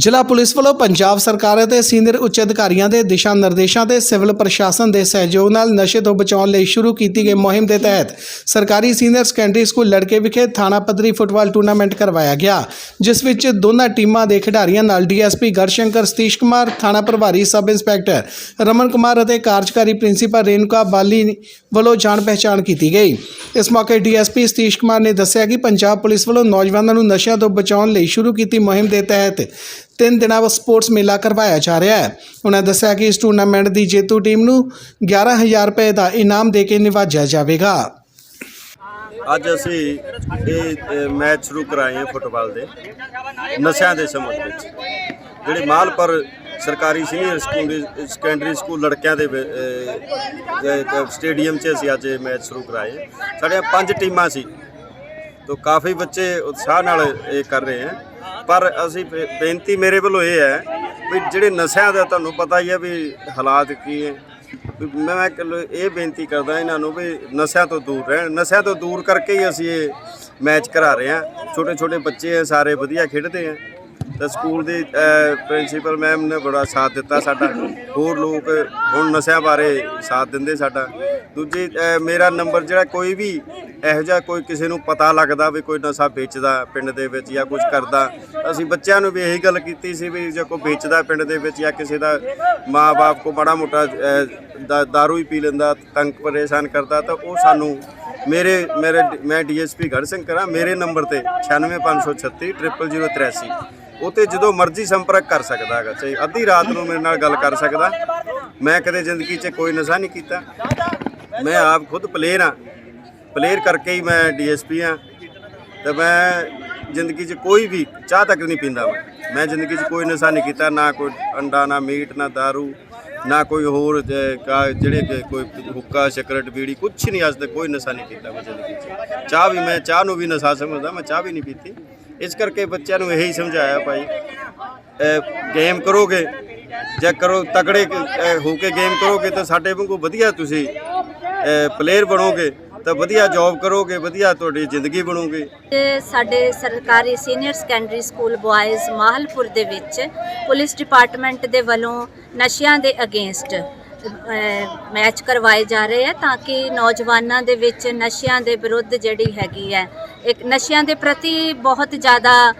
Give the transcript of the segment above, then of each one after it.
ਜ਼ਿਲ੍ਹਾ ਪੁਲਿਸ ਵੱਲੋਂ ਪੰਜਾਬ ਸਰਕਾਰ ਅਤੇ ਸੀਨੀਅਰ ਉੱਚ ਅਧਿਕਾਰੀਆਂ ਦੇ ਦਿਸ਼ਾ ਨਿਰਦੇਸ਼ਾਂ ਤੇ ਸਿਵਲ ਪ੍ਰਸ਼ਾਸਨ ਦੇ ਸਹਿਯੋਗ ਨਾਲ ਨਸ਼ੇ ਤੋਂ ਬਚਾਉਣ ਲਈ ਸ਼ੁਰੂ ਕੀਤੀ ਗਈ ਮੁਹਿੰਮ ਦੇ ਤਹਿਤ ਸਰਕਾਰੀ ਸੀਨੀਅਰ ਸੈਕੰਡਰੀ ਸਕੂਲ ਲੜਕੇ ਵਿਖੇ ਥਾਣਾ ਪੱਧਰੀ ਫੁੱਟਬਾਲ ਟੂਰਨਾਮੈਂਟ ਕਰਵਾਇਆ ਗਿਆ, ਜਿਸ ਵਿੱਚ ਦੋਨਾਂ ਟੀਮਾਂ ਦੇ ਖਿਡਾਰੀਆਂ ਨਾਲ ਡੀਐਸਪੀ ਗਰਸ਼ੰਕਰ ਸਤੀਸ਼ ਕੁਮਾਰ, ਥਾਣਾ ਪ੍ਰਭਾਰੀ ਸਬ ਇੰਸਪੈਕਟਰ ਰਮਨ ਕੁਮਾਰ ਅਤੇ ਕਾਰਜਕਾਰੀ ਪ੍ਰਿੰਸੀਪਲ ਰੇਨੁਕਾ ਬਾਲੀ ਵੱਲੋਂ ਜਾਣ ਪਹਿਚਾਣ ਕੀਤੀ ਗਈ। ਇਸ ਮੌਕੇ ਡੀਐਸਪੀ ਸਤੀਸ਼ ਕੁਮਾਰ ਨੇ ਦੱਸਿਆ ਕਿ ਪੰਜਾਬ ਪੁਲਿਸ ਵੱਲੋਂ ਨੌਜਵਾਨਾਂ ਨੂੰ ਨਸ਼ਿਆਂ ਤੋਂ ਬਚਾਉਣ ਲਈ ਸ਼ੁਰੂ ਕੀਤੀ ਮੁਹਿੰਮ ਦੇ ਤਹਿਤ ਤਿੰਨ ਦਿਨਾਂ ਦਾ ਸਪੋਰਟਸ ਮੇਲਾ ਕਰਵਾਇਆ ਜਾ ਰਿਹਾ ਹੈ। ਉਹਨਾਂ ਦੱਸਿਆ ਕਿ ਇਸ ਟੂਰਨਾਮੈਂਟ ਦੀ ਜੇਤੂ ਟੀਮ ਨੂੰ 11000 ਰੁਪਏ ਦਾ ਇਨਾਮ ਦੇ ਕੇ ਨਿਵਾਜਿਆ ਜਾਵੇਗਾ। ਅੱਜ ਅਸੀਂ ਇਹ ਮੈਚ ਸ਼ੁਰੂ ਕਰਾਏ ਹਾਂ ਫੁੱਟਬਾਲ ਦੇ, ਨਸ਼ਿਆਂ ਦੇ ਸੰਬੰਧ ਵਿੱਚ। ਜਿਹੜੇ ਮਾਲਪੁਰ ਸਰਕਾਰੀ ਸੀਨੀਅਰ ਸਕੂਲ, ਸੈਕੰਡਰੀ ਸਕੂਲ ਲੜਕਿਆਂ ਦੇ ਸਟੇਡੀਅਮ 'ਚ ਅਸੀਂ ਅੱਜ ਇਹ ਮੈਚ ਸ਼ੁਰੂ ਕਰਾਏ ਸਾਡੀਆਂ ਪੰਜ ਟੀਮਾਂ ਸੀ, ਤੋ ਕਾਫੀ ਬੱਚੇ ਉਤਸ਼ਾਹ ਨਾਲ ਇਹ ਕਰ ਰਹੇ ਹੈ। ਪਰ ਅਸੀਂ ਬੇ- ਬੇਨਤੀ ਮੇਰੇ ਵੱਲੋਂ ਇਹ ਹੈ ਵੀ ਜਿਹੜੇ ਨਸ਼ਿਆਂ ਦਾ ਤੁਹਾਨੂੰ ਪਤਾ ਹੀ ਹੈ ਵੀ ਹਾਲਾਤ ਕੀ ਹੈ। ਵੀ ਮੈਂ ਕੱਲ ਇਹ ਬੇਨਤੀ ਕਰਦਾ ਇਹਨਾਂ ਨੂੰ ਵੀ ਨਸ਼ਿਆਂ ਤੋਂ ਦੂਰ ਰਹਿਣ। ਨਸ਼ਿਆਂ ਤੋਂ ਦੂਰ ਕਰਕੇ ਹੀ ਅਸੀਂ ਇਹ ਮੈਚ ਕਰਾ ਰਹੇ ਹਾਂ। ਛੋਟੇ ਛੋਟੇ ਬੱਚੇ ਆ, ਸਾਰੇ ਵਧੀਆ ਖੇਡਦੇ ਆ। ਤਾਂ ਸਕੂਲ ਦੇ ਪ੍ਰਿੰਸੀਪਲ ਮੈਮ ਨੇ ਬੜਾ ਸਾਥ ਦਿੱਤਾ ਸਾਡਾ। ਹੋਰ ਲੋਕ ਹੁਣ ਨਸ਼ਿਆਂ ਬਾਰੇ ਸਾਥ ਦਿੰਦੇ ਸਾਡਾ। ਦੂਜੀ ਮੇਰਾ ਨੰਬਰ ਜਿਹੜਾ ਕੋਈ ਵੀ ਇਹੋ ਜਿਹਾ ਕੋਈ ਕਿਸੇ ਨੂੰ ਪਤਾ ਲੱਗਦਾ ਵੀ ਕੋਈ ਨਸ਼ਾ ਵੇਚਦਾ ਪਿੰਡ ਦੇ ਵਿੱਚ ਜਾਂ ਕੁਝ ਕਰਦਾ ਅਸੀਂ ਬੱਚਿਆਂ ਨੂੰ ਵੀ ਇਹੀ ਗੱਲ ਕੀਤੀ ਸੀ ਵੀ ਜੇ ਕੋਈ ਵੇਚਦਾ ਪਿੰਡ ਦੇ ਵਿੱਚ ਜਾਂ ਕਿਸੇ ਦਾ ਮਾਂ-ਬਾਪ ਕੋ ਬੜਾ ਮੋਟਾ ਅ, ਦਾਰੂ ਹੀ ਪੀ ਲੈਂਦਾ ਤੰਗ ਪਰੇਸ਼ਾਨ ਕਰਦਾ ਤਾਂ ਉਹ ਸਾਨੂੰ ਮੇਰੇ ਮੇਰੇ ਮੈਂ ਡੀਐਸਪੀ ਗੜ ਸਿੰਘ ਕਰਾਂ ਮੇਰੇ ਨੰਬਰ ਤੇ 96536 00083 ਉਤੇ ਜਦੋਂ ਮਰਜ਼ੀ ਸੰਪਰਕ ਕਰ ਸਕਦਾ ਹੈਗਾ, ਚਾਹੇ ਅੱਧੀ ਰਾਤ ਨੂੰ ਮੇਰੇ ਨਾਲ ਗੱਲ ਕਰ ਸਕਦਾ। ਮੈਂ ਕਦੇ ਜ਼ਿੰਦਗੀ 'ਚ ਕੋਈ ਨਸ਼ਾ ਨਹੀਂ ਕੀਤਾ। ਮੈਂ ਆਪ ਖੁਦ ਪਲੇਅਰ ਹਾਂ। ਪਲੇਅਰ ਕਰਕੇ ਹੀ ਮੈਂ ਡੀਐਸਪੀ ਹਾਂ। ਤੇ ਮੈਂ ਜ਼ਿੰਦਗੀ 'ਚ ਕੋਈ ਵੀ ਚਾਹ ਤੱਕ ਨਹੀਂ ਪੀਂਦਾ ਮੈਂ। ਮੈਂ ਜ਼ਿੰਦਗੀ 'ਚ ਕੋਈ ਨਸ਼ਾ ਨਹੀਂ ਕੀਤਾ, ਨਾ ਕੋਈ ਅੰਡਾ, ਨਾ ਮੀਟ, ਨਾ दारू ਨਾ ਕੋਈ ਹੋਰ ਜਿਹੜੇ ਕੋਈ ਹੁੱਕਾ, ਸਿਗਰਟ, ਬੀੜੀ ਕੁਝ ਨਹੀਂ ਅੱਜ ਤੱਕ ਕੋਈ ਨਸ਼ਾ ਨਹੀਂ ਕੀਤਾ ਮੈਂ ਜ਼ਿੰਦਗੀ 'ਚ। ਚਾਹ ਵੀ ਮੈਂ, ਚਾਹ ਨੂੰ ਵੀ ਨਸ਼ਾ ਸਮਝਦਾ, ਮੈਂ ਚਾਹ ਵੀ ਨਹੀਂ ਪੀਤੀ। ਇਸ ਕਰਕੇ ਬੱਚਿਆਂ ਨੂੰ ਇਹੀ ਸਮਝਾਇਆ ਭਾਈ। ਗੇਮ ਕਰੋਗੇ, ਜੇ ਕਰੋ, ਤਕੜੇ ਹੋ ਕੇ ਗੇਮ ਕਰੋਗੇ ਤਾਂ ਸਾਡੇ ਵਾਂਗੂ ਵਧੀਆ ਤੁਸੀਂ ਪਲੇਅਰ ਬਣੋਗੇ, ਤਾਂ ਵਧੀਆ ਜੌਬ ਕਰੋਗੇ, ਵਧੀਆ ਤੁਹਾਡੀ ਜ਼ਿੰਦਗੀ ਬਣੂਗੀ। ਸਾਡੇ ਸਰਕਾਰੀ senior secondary school boys Mahalpur ਦੇ ਵਿੱਚ ਪੁਲਿਸ ਡਿਪਾਰਟਮੈਂਟ ਦੇ ਵੱਲੋਂ ਨਸ਼ਿਆਂ ਦੇ ਅਗੇਂਸਟ ਮੈਚ ਕਰਵਾਏ ਜਾ ਰਹੇ ਹੈ ਤਾਂ ਕਿ ਨੌਜਵਾਨਾਂ ਦੇ ਵਿੱਚ ਨਸ਼ਿਆਂ ਦੇ ਵਿਰੁੱਧ ਜਿਹੜੀ ਹੈਗੀ ਹੈ, ਇੱਕ ਨਸ਼ਿਆਂ ਦੇ ਪ੍ਰਤੀ ਬਹੁਤ ਜ਼ਿਆਦਾ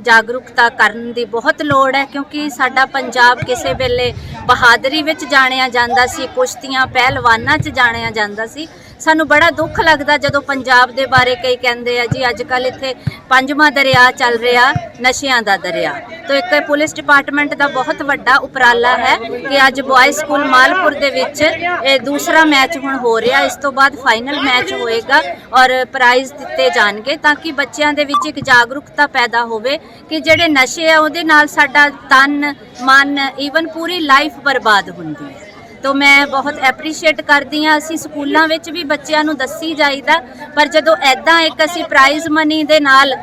ਜਾਗਰੂਕਤਾ ਕਰਨ ਦੀ ਬਹੁਤ ਲੋੜ ਹੈ ਕਿਉਂਕਿ ਸਾਡਾ ਪੰਜਾਬ ਕਿਸੇ ਵੇਲੇ ਬਹਾਦਰੀ ਵਿੱਚ ਜਾਣਿਆ ਜਾਂਦਾ ਸੀ, ਕੁਸ਼ਤੀਆਂ, ਪਹਿਲਵਾਨਾਂ 'ਚ ਜਾਣਿਆ ਜਾਂਦਾ ਸੀ। ਸਾਨੂੰ ਬੜਾ ਦੁੱਖ ਲੱਗਦਾ ਜਦੋਂ ਪੰਜਾਬ ਦੇ ਬਾਰੇ ਕਈ ਕਹਿੰਦੇ ਆ ਜੀ ਅੱਜ ਕੱਲ ਇੱਥੇ ਪੰਜਵਾਂ ਦਰਿਆ ਚੱਲ ਰਿਹਾ, ਨਸ਼ਿਆਂ ਦਾ ਦਰਿਆ। ਤੋਂ ਇੱਕ ਪੁਲਿਸ ਡਿਪਾਰਟਮੈਂਟ ਦਾ ਬਹੁਤ ਵੱਡਾ ਉਪਰਾਲਾ ਹੈ ਕਿ ਅੱਜ ਬॉयਜ਼ ਸਕੂਲ ਮਾਲਪੁਰ ਦੇ ਵਿੱਚ ਇਹ ਦੂਸਰਾ ਮੈਚ ਹੁਣ ਹੋ ਰਿਹਾ। ਇਸ ਤੋਂ ਬਾਅਦ ਫਾਈਨਲ ਮੈਚ ਹੋਏਗਾ ਔਰ ਪ੍ਰਾਈਜ਼ ਦਿੱਤੇ ਜਾਣਗੇ ਤਾਂ ਕਿ ਬੱਚਿਆਂ ਦੇ ਵਿੱਚ ਇੱਕ ਜਾਗਰੂਕਤਾ ਪੈਦਾ ਹੋਵੇ ਕਿ ਜਿਹੜੇ ਨਸ਼ੇ ਆ ਉਹਦੇ ਨਾਲ ਸਾਡਾ ਤਨ, ਮਨ ਈਵਨ ਪੂਰੀ ਲਾਈਫ ਬਰਬਾਦ ਹੁੰਦੀ ਹੈ। ਤੋ ਮੈਂ ਬਹੁਤ ਐਪਰੀਸ਼ੀਏਟ ਕਰਦੀ ਹਾਂ। ਅਸੀਂ ਸਕੂਲਾਂ ਵਿੱਚ ਵੀ ਬੱਚਿਆਂ ਨੂੰ ਦੱਸੀ ਜਾਈਦਾ, ਪਰ ਜਦੋਂ ਐਦਾਂ ਇੱਕ ਅਸੀਂ ਪ੍ਰਾਈਜ਼ ਮਨੀ ਦੇ ਨਾਲ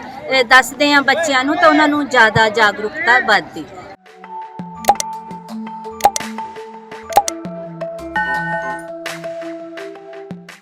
ਦੱਸਦੇ ਹਾਂ ਬੱਚਿਆਂ ਨੂੰ, ਤਾਂ ਉਹਨਾਂ ਨੂੰ ਜ਼ਿਆਦਾ ਜਾਗਰੂਕਤਾ ਵੱਧਦੀ। ਹੈ